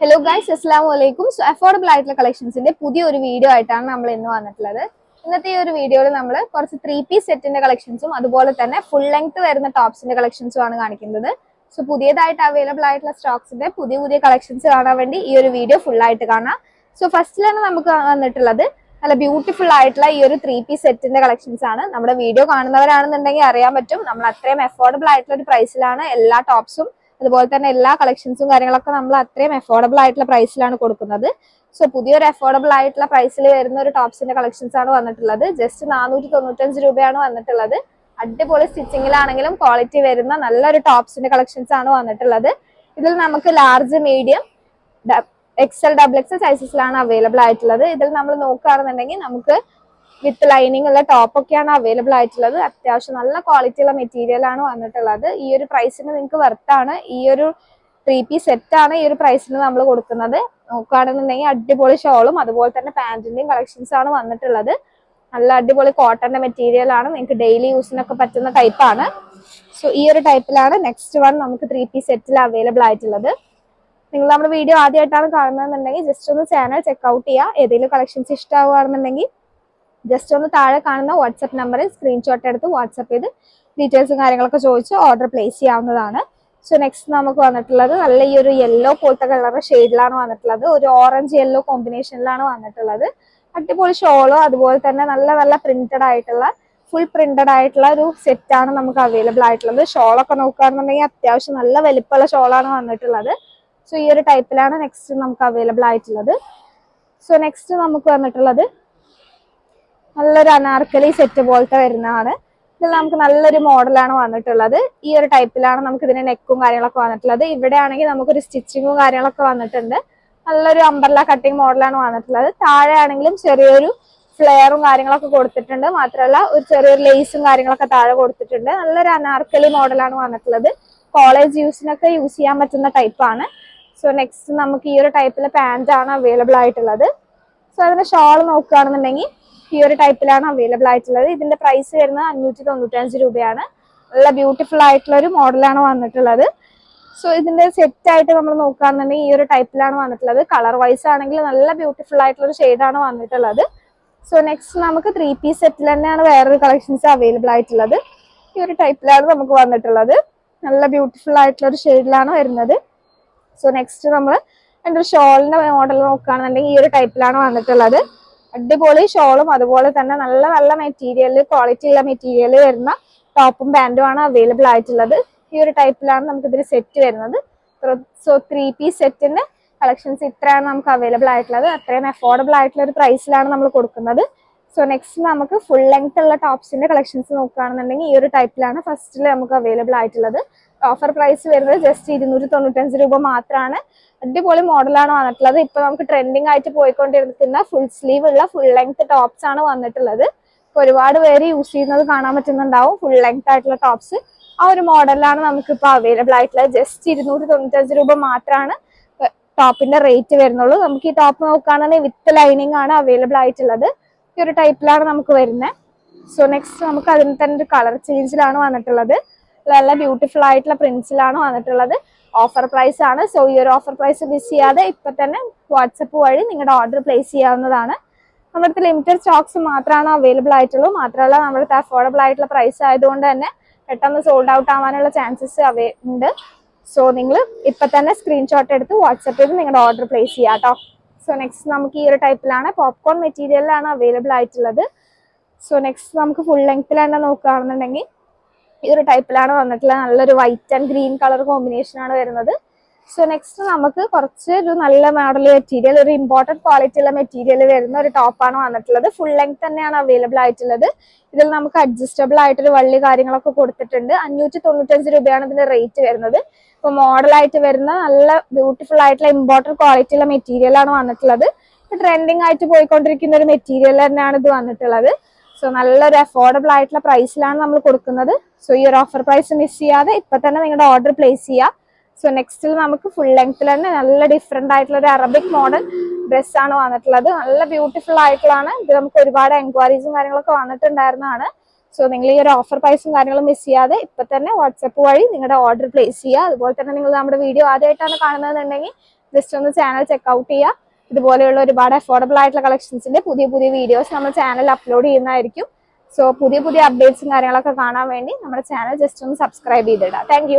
Hello guys അസ്സാം വലൈക്കും so affordable ആയിട്ടുള്ള കളക്ഷൻസിന്റെ പുതിയൊരു വീഡിയോ ആയിട്ടാണ് നമ്മൾ ഇന്ന് വന്നിട്ടുള്ളത്. ഇന്നത്തെ ഈ ഒരു വീഡിയോയിൽ നമ്മൾ കുറച്ച് ത്രീ പീസ് സെറ്റിന്റെ കളക്ഷൻസും അതുപോലെ തന്നെ ഫുൾ ലെങ്ത് വരുന്ന ടോപ്സിന്റെ കളക്ഷൻസും ആണ് കാണിക്കുന്നത്. സോ പുതിയതായിട്ട് അവൈലബിൾ ആയിട്ടുള്ള സ്റ്റോക്സിന്റെ പുതിയ പുതിയ കളക്ഷൻസ് കാണാൻ വേണ്ടി ഈ ഒരു വീഡിയോ ഫുൾ ആയിട്ട് കാണാം. സോ ഫസ്റ്റിലാണ് നമുക്ക് വന്നിട്ടുള്ളത് നല്ല ബ്യൂട്ടിഫുൾ ആയിട്ടുള്ള ഈ ഒരു ത്രീ പീസ് സെറ്റിന്റെ കളക്ഷൻസ് ആണ്. നമ്മുടെ വീഡിയോ കാണുന്നവരാണെന്നുണ്ടെങ്കിൽ അറിയാൻ പറ്റും. നമ്മൾ അത്രയും അഫോർഡബിൾ ആയിട്ടുള്ള ഒരു പ്രൈസിലാണ് എല്ലാ ടോപ്സും അതുപോലെ തന്നെ എല്ലാ കളക്ഷൻസും കാര്യങ്ങളൊക്കെ നമ്മൾ അത്രയും അഫോർഡബിൾ ആയിട്ടുള്ള പ്രൈസിലാണ് കൊടുക്കുന്നത്. സോ പുതിയൊരു അഫോർഡബിൾ ആയിട്ടുള്ള പ്രൈസിൽ വരുന്ന ഒരു ടോപ്സിന്റെ കളക്ഷൻസ് ആണ് വന്നിട്ടുള്ളത്. ജസ്റ്റ് നാനൂറ്റി തൊണ്ണൂറ്റഞ്ച് രൂപയാണ് വന്നിട്ടുള്ളത്. അടിപൊളി സ്റ്റിച്ചിങ്ങിലാണെങ്കിലും ക്വാളിറ്റി വരുന്ന നല്ലൊരു ടോപ്സിന്റെ കളക്ഷൻസ് ആണ് വന്നിട്ടുള്ളത്. ഇതിൽ നമുക്ക് large medium XL double XL സൈസസിലാണ് available ആയിട്ടുള്ളത്. ഇതിൽ നമ്മൾ നോക്കുകയാണെന്നുണ്ടെങ്കിൽ നമുക്ക് വിത്ത് ലൈനിങ് ഉള്ള ടോപ്പൊക്കെയാണ് അവൈലബിൾ ആയിട്ടുള്ളത്. അത്യാവശ്യം നല്ല ക്വാളിറ്റിയുള്ള മെറ്റീരിയൽ ആണ് വന്നിട്ടുള്ളത്. ഈ ഒരു പ്രൈസിന് നിങ്ങൾക്ക് വർത്താണ് ഈ ഒരു ത്രീ പീസ് ആണ് ഈ ഒരു പ്രൈസിന് നമ്മൾ കൊടുക്കുന്നത്. നോക്കുകയാണെന്നുണ്ടെങ്കിൽ അടിപൊളി ഷോളും അതുപോലെ തന്നെ പാന്റിന്റെയും കളക്ഷൻസ് ആണ് വന്നിട്ടുള്ളത്. നല്ല അടിപൊളി കോട്ടന്റെ മെറ്റീരിയൽ ആണ്. നിങ്ങൾക്ക് ഡെയിലി യൂസിനൊക്കെ പറ്റുന്ന ടൈപ്പാണ് സോ ഈ ഒരു ടൈപ്പിലാണ് നെക്സ്റ്റ് വൺ നമുക്ക് ത്രീ പീസ് സെറ്റിൽ അവൈലബിൾ ആയിട്ടുള്ളത്. നിങ്ങൾ നമ്മുടെ വീഡിയോ ആദ്യമായിട്ടാണ് കാണുന്നതെന്നുണ്ടെങ്കിൽ ജസ്റ്റ് ഒന്ന് ചാനൽ ചെക്ക്ഔട്ട് ചെയ്യുക. ഏതെങ്കിലും കളക്ഷൻസ് ഇഷ്ടമാവുകയാണെന്നുണ്ടെങ്കിൽ ജസ്റ്റ് ഒന്ന് താഴെ കാണുന്ന വാട്സപ്പ് നമ്പറിൽ സ്ക്രീൻഷോട്ട് എടുത്ത് വാട്സപ്പ് ചെയ്ത് ഡീറ്റെയിൽസും കാര്യങ്ങളൊക്കെ ചോദിച്ച് ഓർഡർ പ്ലേസ് ചെയ്യാവുന്നതാണ്. സോ നെക്സ്റ്റ് നമുക്ക് വന്നിട്ടുള്ളത് നല്ല ഈ ഒരു യെല്ലോ പോലത്തെ കളർ ഷെയ്ഡിലാണ് വന്നിട്ടുള്ളത്. ഒരു ഓറഞ്ച് യെല്ലോ കോമ്പിനേഷനിലാണ് വന്നിട്ടുള്ളത്. അടിപൊളി ഷോളോ അതുപോലെ തന്നെ നല്ല നല്ല പ്രിന്റഡ് ആയിട്ടുള്ള ഫുൾ പ്രിന്റഡ് ആയിട്ടുള്ള ഒരു സെറ്റാണ് നമുക്ക് അവൈലബിൾ ആയിട്ടുള്ളത്. ഷോളൊക്കെ നോക്കുകയാണെന്നുണ്ടെങ്കിൽ അത്യാവശ്യം നല്ല വലിപ്പമുള്ള ഷോളാണ് വന്നിട്ടുള്ളത്. സോ ഈ ഒരു ടൈപ്പിലാണ് നെക്സ്റ്റ് നമുക്ക് അവൈലബിൾ ആയിട്ടുള്ളത്. സോ നെക്സ്റ്റ് നമുക്ക് വന്നിട്ടുള്ളത് നല്ലൊരു അനാർക്കലി സെറ്റ് പോലത്തെ വരുന്നതാണ്. ഇതിൽ നമുക്ക് നല്ലൊരു മോഡലാണ് വന്നിട്ടുള്ളത്. ഈ ഒരു ടൈപ്പിലാണ് നമുക്ക് ഇതിന് നെക്കും കാര്യങ്ങളൊക്കെ വന്നിട്ടുള്ളത്. ഇവിടെ ആണെങ്കിൽ നമുക്കൊരു സ്റ്റിച്ചിങ്ങും കാര്യങ്ങളൊക്കെ വന്നിട്ടുണ്ട്. നല്ലൊരു അമ്പർല കട്ടിങ് മോഡലാണ് വന്നിട്ടുള്ളത്. താഴെ ആണെങ്കിലും ചെറിയൊരു ഫ്ലെയറും കാര്യങ്ങളൊക്കെ കൊടുത്തിട്ടുണ്ട്. മാത്രമല്ല ഒരു ചെറിയൊരു ലേസും കാര്യങ്ങളൊക്കെ താഴെ കൊടുത്തിട്ടുണ്ട്. നല്ലൊരു അനാർക്കലി മോഡലാണ് വന്നിട്ടുള്ളത്. കോളേജ് യൂസിനൊക്കെ യൂസ് ചെയ്യാൻ പറ്റുന്ന ടൈപ്പാണ് സോ നെക്സ്റ്റ് നമുക്ക് ഈ ഒരു ടൈപ്പിലെ പാന്റാണ് അവൈലബിൾ ആയിട്ടുള്ളത്. സോ അതിന് ഷോൾ നോക്കുകയാണെന്നുണ്ടെങ്കിൽ ഈ ഒരു ടൈപ്പിലാണ് അവൈലബിൾ ആയിട്ടുള്ളത്. ഇതിന്റെ പ്രൈസ് വരുന്നത് അഞ്ഞൂറ്റി തൊണ്ണൂറ്റഞ്ച് രൂപയാണ്. നല്ല ബ്യൂട്ടിഫുൾ ആയിട്ടുള്ള ഒരു മോഡലാണ് വന്നിട്ടുള്ളത്. സോ ഇതിന്റെ സെറ്റ് ആയിട്ട് നമ്മൾ നോക്കുകയാണെന്നുണ്ടെങ്കിൽ ഈ ഒരു ടൈപ്പിലാണ് വന്നിട്ടുള്ളത്. കളർ വൈസ് ആണെങ്കിൽ നല്ല ബ്യൂട്ടിഫുൾ ആയിട്ടുള്ള ഒരു ഷെയ്ഡാണ് വന്നിട്ടുള്ളത്. സോ നെക്സ്റ്റ് നമുക്ക് ത്രീ പീസ് സെറ്റിൽ തന്നെയാണ് വേറൊരു കളക്ഷൻസ് അവൈലബിൾ ആയിട്ടുള്ളത്. ഈ ഒരു ടൈപ്പിലാണ് നമുക്ക് വന്നിട്ടുള്ളത്. നല്ല ബ്യൂട്ടിഫുൾ ആയിട്ടുള്ള ഒരു ഷെയ്ഡിലാണ് വരുന്നത്. സോ നെക്സ്റ്റ് നമ്മൾ എന്റെ ഷോളിന്റെ മോഡൽ നോക്കുകയാണെന്നുണ്ടെങ്കിൽ ഈ ഒരു ടൈപ്പിലാണ് വന്നിട്ടുള്ളത്. അടിപൊളി ഷോളും അതുപോലെ തന്നെ നല്ല നല്ല മെറ്റീരിയൽ ക്വാളിറ്റി ഉള്ള മെറ്റീരിയൽ വരുന്ന ടോപ്പും പാന്റും ആണ് അവൈലബിൾ ആയിട്ടുള്ളത്. ഈ ഒരു ടൈപ്പിലാണ് നമുക്ക് ഇതിൽ സെറ്റ് വരുന്നത്. സോ ത്രീ പീസ് സെറ്റിന്റെ കളക്ഷൻസ് ഇത്രയാണ് നമുക്ക് അവൈലബിൾ ആയിട്ടുള്ളത്. അത്രയും അഫോർഡബിൾ ആയിട്ടുള്ള ഒരു പ്രൈസിലാണ് നമ്മൾ കൊടുക്കുന്നത്. സോ നെക്സ്റ്റ് നമുക്ക് ഫുൾ ലെങ്ത് ഉള്ള ടോപ്സിന്റെ കളക്ഷൻസ് നോക്കുകയാണെന്നുണ്ടെങ്കിൽ ഈ ഒരു ടൈപ്പിലാണ് ഫസ്റ്റിൽ നമുക്ക് അവൈലബിൾ ആയിട്ടുള്ളത്. ഓഫർ പ്രൈസ് വരുന്നത് ജസ്റ്റ് ഇരുന്നൂറ്റി തൊണ്ണൂറ്റഞ്ച് രൂപ മാത്രമാണ് അടിപൊളി മോഡലാണ് വന്നിട്ടുള്ളത്. ഇപ്പൊ നമുക്ക് ട്രെൻഡിങ് ആയിട്ട് പോയിക്കൊണ്ടിരിക്കുന്ന ഫുൾ സ്ലീവ് ഉള്ള ഫുൾ ലെങ്ത് ടോപ്സ് ആണ് വന്നിട്ടുള്ളത്. ഒരുപാട് പേര് യൂസ് ചെയ്യുന്നത് കാണാൻ പറ്റുന്നുണ്ടാവും. ഫുൾ ലെങ്ത് ആയിട്ടുള്ള ടോപ്സ് ആ ഒരു മോഡലാണ് നമുക്ക് ഇപ്പൊ അവൈലബിൾ ആയിട്ടുള്ളത് ജസ്റ്റ് ഇരുന്നൂറ്റി തൊണ്ണൂറ്റഞ്ച് രൂപ മാത്രമാണ് ടോപ്പിന്റെ റേറ്റ് വരുന്നുള്ളൂ. നമുക്ക് ഈ ടോപ്പ് നോക്കുകയാണെങ്കിൽ വിത്ത് ലൈനിങ് ആണ് അവൈലബിൾ ആയിട്ടുള്ളത്. ഈ ഒരു ടൈപ്പിലാണ് നമുക്ക് വരുന്നത്. സോ നെക്സ്റ്റ് നമുക്ക് അതിന് തന്നെ ഒരു കളർ ചേഞ്ചിലാണ് വന്നിട്ടുള്ളത്. നല്ല ബ്യൂട്ടിഫുൾ ആയിട്ടുള്ള പ്രിന്റ്സിലാണ് വന്നിട്ടുള്ളത്. ഓഫർ പ്രൈസ് ആണ്. സോ ഈ ഒരു ഓഫർ പ്രൈസ് മിസ് ചെയ്യാതെ ഇപ്പൊ തന്നെ വാട്സപ്പ് വഴി നിങ്ങളുടെ ഓർഡർ പ്ലേസ് ചെയ്യാവുന്നതാണ്. നമ്മുടെ ലിമിറ്റഡ് സ്റ്റോക്സ് മാത്രമാണ് അവൈലബിൾ ആയിട്ടുള്ളൂ. മാത്രമല്ല നമ്മുടെ അഫോർഡബിൾ ആയിട്ടുള്ള പ്രൈസ് ആയതുകൊണ്ട് തന്നെ പെട്ടെന്ന് സോൾഡ് ഔട്ട് ആവാനുള്ള ചാൻസസ് അവൈ ഉണ്ട്. സോ നിങ്ങൾ ഇപ്പൊ തന്നെ സ്ക്രീൻഷോട്ട് എടുത്ത് വാട്സപ്പ് ചെയ്ത് നിങ്ങളുടെ ഓർഡർ പ്ലേസ് ചെയ്യാം കേട്ടോ. സോ നെക്സ്റ്റ് നമുക്ക് ഈ ഒരു ടൈപ്പിലാണ് പോപ്കോൺ മെറ്റീരിയലിലാണ് അവൈലബിൾ ആയിട്ടുള്ളത്. സോ നെക്സ്റ്റ് നമുക്ക് ഫുൾ ലെങ്ത്തിൽ തന്നെ നോക്കുകയാണെന്നുണ്ടെങ്കിൽ ഈ ഒരു ടൈപ്പിലാണ് വന്നിട്ടുള്ളത് നല്ലൊരു white and green colour combination ആണ് വരുന്നത്. സോ നെക്സ്റ്റ് നമുക്ക് കുറച്ച് ഒരു നല്ല മോഡൽ മെറ്റീരിയൽ ഒരു ഇമ്പോർട്ടന്റ് ക്വാളിറ്റി ഉള്ള മെറ്റീരിയൽ വരുന്ന ഒരു ടോപ്പാണ് വന്നിട്ടുള്ളത്. ഫുൾ ലെങ്ത് തന്നെയാണ് അവൈലബിൾ ആയിട്ടുള്ളത്. ഇതിൽ നമുക്ക് അഡ്ജസ്റ്റബിൾ ആയിട്ടൊരു വള്ളി കാര്യങ്ങളൊക്കെ കൊടുത്തിട്ടുണ്ട്. അഞ്ഞൂറ്റി തൊണ്ണൂറ്റഞ്ച് രൂപയാണ് ഇതിന്റെ റേറ്റ് വരുന്നത്. ഇപ്പൊ മോഡലായിട്ട് വരുന്ന നല്ല ബ്യൂട്ടിഫുൾ ആയിട്ടുള്ള ഇമ്പോർട്ടന്റ് ക്വാളിറ്റി ഉള്ള മെറ്റീരിയൽ ആണ് വന്നിട്ടുള്ളത്. ട്രെൻഡിങ് ആയിട്ട് പോയിക്കൊണ്ടിരിക്കുന്ന ഒരു മെറ്റീരിയൽ തന്നെയാണ് ഇത് വന്നിട്ടുള്ളത്. സോ നല്ലൊരു അഫോർഡബിൾ ആയിട്ടുള്ള പ്രൈസിലാണ് നമ്മൾ കൊടുക്കുന്നത്. സോ ഈ ഒരു ഓഫർ പ്രൈസ് മിസ് ചെയ്യാതെ ഇപ്പൊ തന്നെ നിങ്ങളുടെ ഓർഡർ പ്ലേസ് ചെയ്യുക സോ നെക്സ്റ്റിൽ നമുക്ക് ഫുൾ ലെങ്ത്തിൽ തന്നെ നല്ല ഡിഫറെന്റ് ആയിട്ടുള്ള ഒരു അറബിക് മോഡൽ ഡ്രസ് ആണ് വന്നിട്ടുള്ളത്. നല്ല ബ്യൂട്ടിഫുൾ ആയിട്ടുള്ളതാണ്. ഇത് നമുക്ക് ഒരുപാട് എൻക്വയറീസും കാര്യങ്ങളൊക്കെ വന്നിട്ടുണ്ടായിരുന്നതാണ്. സോ നിങ്ങൾ ഈ ഒരു ഓഫർ പ്രൈസും കാര്യങ്ങളും മിസ് ചെയ്യാതെ ഇപ്പൊ തന്നെ വാട്സപ്പ് വഴി നിങ്ങളുടെ ഓർഡർ പ്ലേസ് ചെയ്യുക അതുപോലെ തന്നെ നിങ്ങൾ നമ്മുടെ വീഡിയോ ആദ്യമായിട്ടാണ് കാണുന്നതെന്നുണ്ടെങ്കിൽ ജസ്റ്റ് ഒന്ന് ചാനൽ ചെക്ക്ഔട്ട് ചെയ്യുക ഇതുപോലെയുള്ള ഒരുപാട് അഫോർഡബിൾ ആയിട്ടുള്ള കളക്ഷൻസിന്റെ പുതിയ പുതിയ വീഡിയോസ് നമ്മൾ ചാനൽ അപ്ലോഡ് ചെയ്യുന്നതായിരിക്കും. സോ പുതിയ പുതിയ അപ്ഡേറ്റ്സും കാര്യങ്ങളൊക്കെ കാണാൻ വേണ്ടി നമ്മുടെ ചാനൽ ജസ്റ്റ് ഒന്ന് സബ്സ്ക്രൈബ് ചെയ്തിടാം താങ്ക്